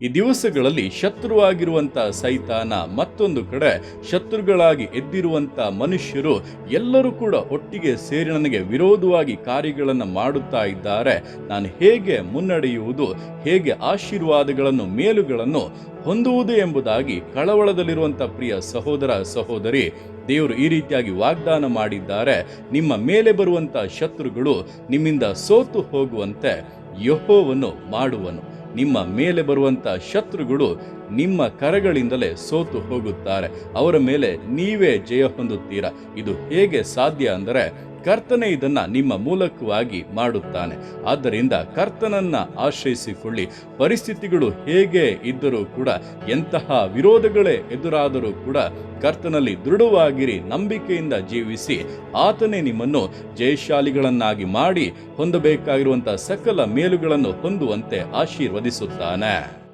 ಈ ದಿವಸಗಳಲ್ಲಿ ಶತ್ರುವಾಗಿರುವಂತ ಸೈತಾನ ಮತ್ತೊಂದು ಕಡೆ ಶತ್ರುಗಳಾಗಿ ಎದ್ದಿರುವಂತ ಮನುಷ್ಯರು ಎಲ್ಲರೂ ಕೂಡ ಒಟ್ಟಿಗೆ ಸೇರಿ ನನಗೆ ವಿರೋಧವಾಗಿ ಕಾರ್ಯಗಳನ್ನು ಮಾಡುತ್ತಾ ಇದ್ದಾರೆ. ನಾನು ಹೇಗೆ ಮುನ್ನಡೆಯುವುದು, ಹೇಗೆ ಆಶೀರ್ವಾದಗಳನ್ನು, ಮೇಲುಗಳನ್ನು ಹೊಂದುವುದು ಎಂಬುದಾಗಿ ಕಳವಳದಲ್ಲಿರುವಂಥ ಪ್ರಿಯ ಸಹೋದರ ಸಹೋದರಿ, ದೇವರು ಈ ರೀತಿಯಾಗಿ ವಾಗ್ದಾನ ಮಾಡಿದ್ದಾರೆ. ನಿಮ್ಮ ಮೇಲೆ ಬರುವಂಥ ಶತ್ರುಗಳು ನಿಮ್ಮಿಂದ ಸೋತು ಹೋಗುವಂತೆ ಯಹೋವನ್ನು ಮಾಡುವನು. ನಿಮ್ಮ ಮೇಲೆ ಬರುವಂತ ಶತ್ರುಗಳು ನಿಮ್ಮ ಕರಗಳಿಂದಲೇ ಸೋತು ಹೋಗುತ್ತಾರೆ. ಅವರ ಮೇಲೆ ನೀವೇ ಜಯ ಹೊಂದುತ್ತೀರಾ? ಇದು ಹೇಗೆ ಸಾಧ್ಯ ಅಂದರೆ ಕರ್ತನೆ ಇದನ್ನು ನಿಮ್ಮ ಮೂಲಕವಾಗಿ ಮಾಡುತ್ತಾನೆ. ಆದ್ದರಿಂದ ಕರ್ತನನ್ನ ಆಶ್ರಯಿಸಿಕೊಳ್ಳಿ. ಪರಿಸ್ಥಿತಿಗಳು ಹೇಗೆ ಇದ್ದರೂ ಕೂಡ, ಎಂತಹ ವಿರೋಧಗಳೇ ಎದುರಾದರೂ ಕೂಡ ಕರ್ತನಲ್ಲಿ ದೃಢವಾಗಿರಿ, ನಂಬಿಕೆಯಿಂದ ಜೀವಿಸಿ, ಆತನೇ ನಿಮ್ಮನ್ನು ಜಯಶಾಲಿಗಳನ್ನಾಗಿ ಮಾಡಿ ಹೊಂದಬೇಕಾಗಿರುವಂತಹ ಸಕಲ ಮೇಲುಗಳನ್ನು ಹೊಂದುವಂತೆ ಆಶೀರ್ವದಿಸುತ್ತಾನೆ.